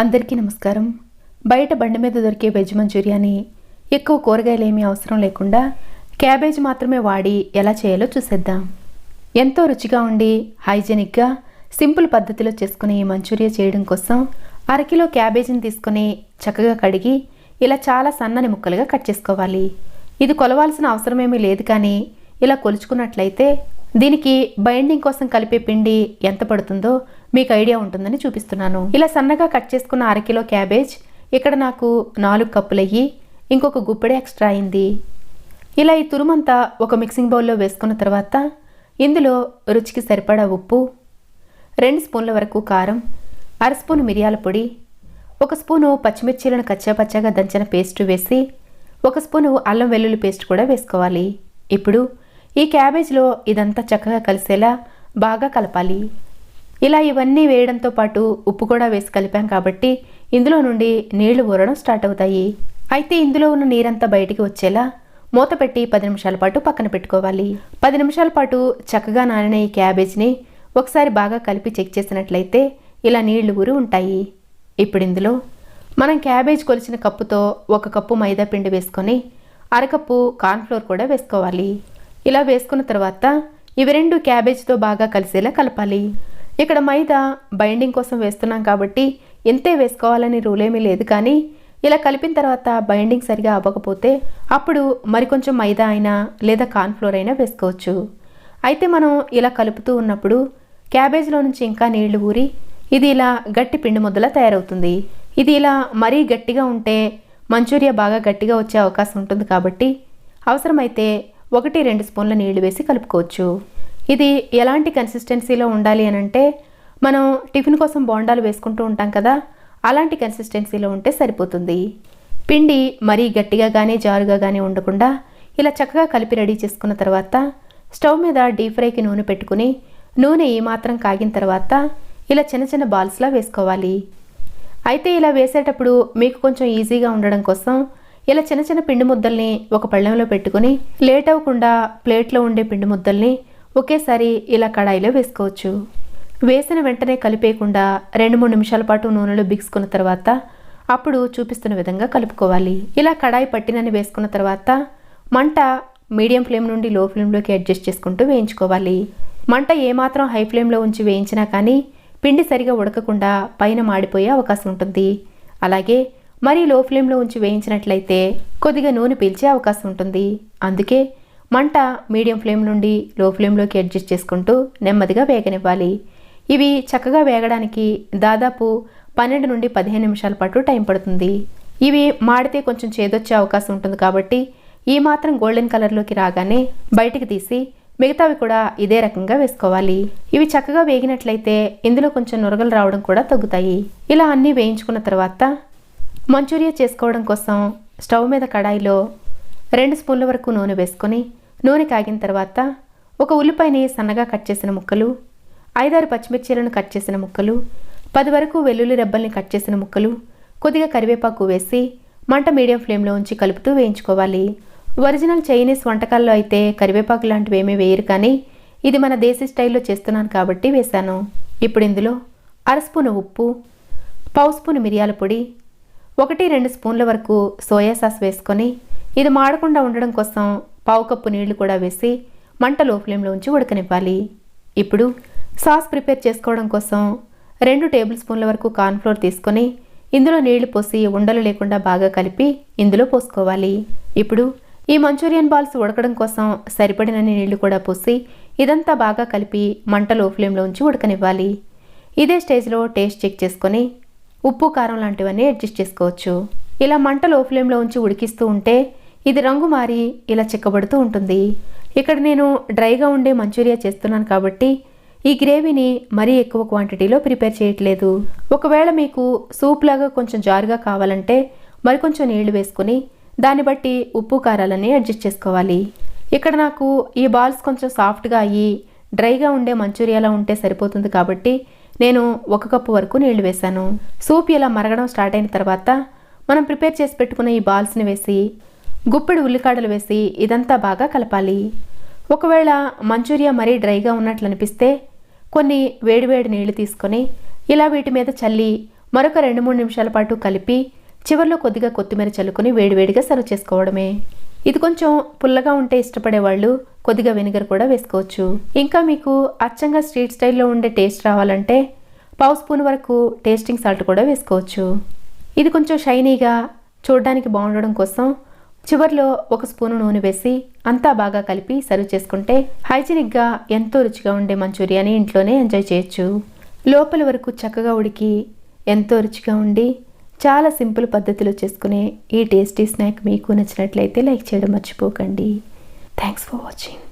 అందరికీ నమస్కారం. బయట బండి మీద దొరికే వెజ్ మంచూరియాని ఎక్కువ కూరగాయలు ఏమీ అవసరం లేకుండా క్యాబేజ్ మాత్రమే వాడి ఎలా చేయాలో చూసేద్దాం. ఎంతో రుచిగా ఉండి హైజెనిక్గా సింపుల్ పద్ధతిలో చేసుకునే ఈ మంచూరియా చేయడం కోసం అరకిలో క్యాబేజీని తీసుకొని చక్కగా కడిగి ఇలా చాలా సన్నని ముక్కలుగా కట్ చేసుకోవాలి. ఇది కొలవాల్సిన అవసరమేమీ లేదు కానీ ఇలా కొలుచుకున్నట్లయితే దీనికి బైండింగ్ కోసం కలిపే పిండి ఎంత పడుతుందో మీకు ఐడియా ఉంటుందని చూపిస్తున్నాను. ఇలా సన్నగా కట్ చేసుకున్న అరకిలో క్యాబేజ్ ఇక్కడ నాకు నాలుగు కప్పులయ్యి ఇంకొక గుప్పెడే ఎక్స్ట్రా అయింది. ఇలా ఈ తురుమంతా ఒక మిక్సింగ్ బౌల్లో వేసుకున్న తర్వాత ఇందులో రుచికి సరిపడా ఉప్పు రెండు స్పూన్ల వరకు కారం అర స్పూన్ మిరియాల పొడి ఒక స్పూను పచ్చిమిర్చీలను కచ్చాపచ్చాగా దంచిన పేస్ట్ వేసి ఒక స్పూను అల్లం వెల్లుల్లి పేస్ట్ కూడా వేసుకోవాలి. ఇప్పుడు ఈ క్యాబేజ్లో ఇదంతా చక్కగా కలిసేలా బాగా కలపాలి. ఇలా ఇవన్నీ వేయడంతో పాటు ఉప్పు కూడా వేసి కలిపాం కాబట్టి ఇందులో నుండి నీళ్ళు ఊరడం స్టార్ట్ అవుతాయి. అయితే ఇందులో ఉన్న నీరంతా బయటికి వచ్చేలా మూత పెట్టి పది నిమిషాల పాటు పక్కన పెట్టుకోవాలి. పది నిమిషాల పాటు చక్కగా నానిన ఈ క్యాబేజ్ని ఒకసారి బాగా కలిపి చెక్ చేసినట్లయితే ఇలా నీళ్ళు ఊరి ఉంటాయి. ఇప్పుడు ఇందులో మనం క్యాబేజ్ కొలిచిన కప్పుతో ఒక కప్పు మైదా పిండి వేసుకొని అరకప్పు కార్న్ఫ్లోర్ కూడా వేసుకోవాలి. ఇలా వేసుకున్న తర్వాత ఇవి రెండు క్యాబేజ్తో బాగా కలిసేలా కలపాలి. ఇక్కడ మైదా బైండింగ్ కోసం వేస్తున్నాం కాబట్టి ఇంతే వేసుకోవాలని రూల్ ఏమీ లేదు కానీ ఇలా కలిపిన తర్వాత బైండింగ్ సరిగా అవ్వకపోతే అప్పుడు మరికొంచెం మైదా అయినా లేదా కార్న్ఫ్లోర్ అయినా వేసుకోవచ్చు. అయితే మనం ఇలా కలుపుతూ ఉన్నప్పుడు క్యాబేజ్లో నుంచి ఇంకా నీళ్ళు ఊరి ఇది ఇలా గట్టి పిండి ముద్దలా తయారవుతుంది. ఇది ఇలా మరీ గట్టిగా ఉంటే మంచూరియా బాగా గట్టిగా వచ్చే అవకాశం ఉంటుంది కాబట్టి అవసరమైతే ఒకటి రెండు స్పూన్ల నీళ్ళు వేసి కలుపుకోవచ్చు. ఇది ఎలాంటి కన్సిస్టెన్సీలో ఉండాలి అని అంటే మనం టిఫిన్ కోసం బోండాలు వేసుకుంటూ ఉంటాం కదా అలాంటి కన్సిస్టెన్సీలో ఉంటే సరిపోతుంది. పిండి మరీ గట్టిగా కానీ జారుగా కానీ ఉండకుండా ఇలా చక్కగా కలిపి రెడీ చేసుకున్న తర్వాత స్టవ్ మీద డీప్ ఫ్రైకి నూనె పెట్టుకుని నూనె ఏమాత్రం కాగిన తర్వాత ఇలా చిన్న చిన్న బాల్స్లా వేసుకోవాలి. అయితే ఇలా వేసేటప్పుడు మీకు కొంచెం ఈజీగా ఉండడం కోసం ఇలా చిన్న చిన్న పిండి ముద్దల్ని ఒక పళ్ళెంలో పెట్టుకుని లేట్ అవ్వకుండా ప్లేట్లో ఉండే పిండి ముద్దల్ని ఒకేసారి ఇలా కడాయిలో వేసుకోవచ్చు. వేసిన వెంటనే కలిపేయకుండా రెండు మూడు నిమిషాల పాటు నూనెలో బిగుసుకున్న తర్వాత అప్పుడు చూపిస్తున్న విధంగా కలుపుకోవాలి. ఇలా కడాయి పట్టినని వేసుకున్న తర్వాత మంట మీడియం ఫ్లేమ్ నుండి లో ఫ్లేమ్లోకి అడ్జస్ట్ చేసుకుంటూ వేయించుకోవాలి. మంట ఏమాత్రం హై ఫ్లేమ్లో ఉంచి వేయించినా కానీ పిండి సరిగా ఉడకకుండా పైన మాడిపోయే అవకాశం ఉంటుంది. అలాగే మరీ లో ఫ్లేమ్లో ఉంచి వేయించినట్లయితే కొద్దిగా నూనె పీల్చే అవకాశం ఉంటుంది. అందుకే మంట మీడియం ఫ్లేమ్ నుండి లో ఫ్లేమ్లోకి అడ్జస్ట్ చేసుకుంటూ నెమ్మదిగా వేగనివ్వాలి. ఇవి చక్కగా వేగడానికి దాదాపు పన్నెండు నుండి పదిహేను నిమిషాల పాటు టైం పడుతుంది. ఇవి మాడితే కొంచెం చేదొచ్చే అవకాశం ఉంటుంది కాబట్టి ఈ మాత్రం గోల్డెన్ కలర్లోకి రాగానే బయటికి తీసి మిగతావి కూడా ఇదే రకంగా వేసుకోవాలి. ఇవి చక్కగా వేగినట్లయితే ఇందులో కొంచెం నురగలు రావడం కూడా తగ్గుతాయి. ఇలా అన్నీ వేయించుకున్న తర్వాత మంచూరియా చేసుకోవడం కోసం స్టవ్ మీద కడాయిలో రెండు స్పూన్ల వరకు నూనె వేసుకొని నూనె కాగిన తర్వాత ఒక ఉల్లిపాయని సన్నగా కట్ చేసిన ముక్కలు ఐదారు పచ్చిమిర్చీలను కట్ చేసిన ముక్కలు పది వరకు వెల్లుల్లి రెబ్బల్ని కట్ చేసిన ముక్కలు కొద్దిగా కరివేపాకు వేసి మంట మీడియం ఫ్లేమ్లో ఉంచి కలుపుతూ వేయించుకోవాలి. ఒరిజినల్ చైనీస్ వంటకాల్లో అయితే కరివేపాకు లాంటివి ఏమీ వేయరు కానీ ఇది మన దేశీ స్టైల్లో చేస్తున్నాను కాబట్టి వేశాను. ఇప్పుడు ఇందులో అర స్పూను ఉప్పు పావు స్పూను మిరియాల పొడి ఒకటి రెండు స్పూన్ల వరకు సోయా సాస్ వేసుకొని ఇది మాడకుండా ఉండడం కోసం పావు కప్పు నీళ్ళు కూడా వేసి మంట లో ఫ్లేమ్లో ఉంచి ఉడకనివ్వాలి. ఇప్పుడు సాస్ ప్రిపేర్ చేసుకోవడం కోసం రెండు టేబుల్ స్పూన్ల వరకు కార్న్ఫ్లోర్ తీసుకొని ఇందులో నీళ్ళు పోసి ఉండలు లేకుండా బాగా కలిపి ఇందులో పోసుకోవాలి. ఇప్పుడు ఈ మంచూరియన్ బాల్స్ ఉడకడం కోసం సరిపడినన్ని నీళ్ళు కూడా పోసి ఇదంతా బాగా కలిపి మంట లో ఫ్లేమ్లో ఉంచి ఉడకనివ్వాలి. ఇదే స్టేజ్లో టేస్ట్ చెక్ చేసుకొని ఉప్పు కారం లాంటివన్నీ అడ్జస్ట్ చేసుకోవచ్చు. ఇలా మంట లో ఫ్లేమ్లో ఉంచి ఉడికిస్తూ ఉంటే ఇది రంగు మారి ఇలా చిక్కబడుతూ ఉంటుంది. ఇక్కడ నేను డ్రైగా ఉండే మంచూరియా చేస్తున్నాను కాబట్టి ఈ గ్రేవీని మరీ ఎక్కువ క్వాంటిటీలో ప్రిపేర్ చేయట్లేదు. ఒకవేళ మీకు సూప్ లాగా కొంచెం జారుగా కావాలంటే మరికొంచెం నీళ్ళు వేసుకొని దాన్ని బట్టి ఉప్పు కారాలని అడ్జస్ట్ చేసుకోవాలి. ఇక్కడ నాకు ఈ బాల్స్ కొంచెం సాఫ్ట్గా అయ్యి డ్రైగా ఉండే మంచూరియాలా ఉంటే సరిపోతుంది కాబట్టి నేను ఒక కప్పు వరకు నీళ్ళు వేశాను. సూప్ ఇలా మరగడం స్టార్ట్ అయిన తర్వాత మనం ప్రిపేర్ చేసి పెట్టుకున్న ఈ బాల్స్ని వేసి గుప్పెడు ఉల్లికాడలు వేసి ఇదంతా బాగా కలపాలి. ఒకవేళ మంచూరియా మరీ డ్రైగా ఉన్నట్లు అనిపిస్తే కొన్ని వేడివేడి నీళ్ళు తీసుకొని ఇలా వీటి మీద చల్లి మరొక రెండు మూడు నిమిషాల పాటు కలిపి చివర్లో కొద్దిగా కొత్తిమీర చల్లుకొని వేడివేడిగా సర్వ్ చేసుకోవడమే. ఇది కొంచెం పుల్లగా ఉంటే ఇష్టపడే వాళ్ళు కొద్దిగా వెనిగర్ కూడా వేసుకోవచ్చు. ఇంకా మీకు అచ్చంగా స్ట్రీట్ స్టైల్లో ఉండే టేస్ట్ రావాలంటే పావు స్పూన్ వరకు టేస్టింగ్ సాల్ట్ కూడా వేసుకోవచ్చు. ఇది కొంచెం షైనీగా చూడడానికి బాగుండడం కోసం చివర్లో ఒక స్పూను నూనె వేసి అంతా బాగా కలిపి సర్వ్ చేసుకుంటే హైజీనిక్గా ఎంతో రుచిగా ఉండే మంచూరియాని ఇంట్లోనే ఎంజాయ్ చేయొచ్చు. లోపల వరకు చక్కగా ఉడికి ఎంతో రుచిగా ఉండి చాలా సింపుల్ పద్ధతిలో చేసుకునే ఈ టేస్టీ స్నాక్ మీకు నచ్చినట్లయితే లైక్ చేయడం మర్చిపోకండి. Thanks for watching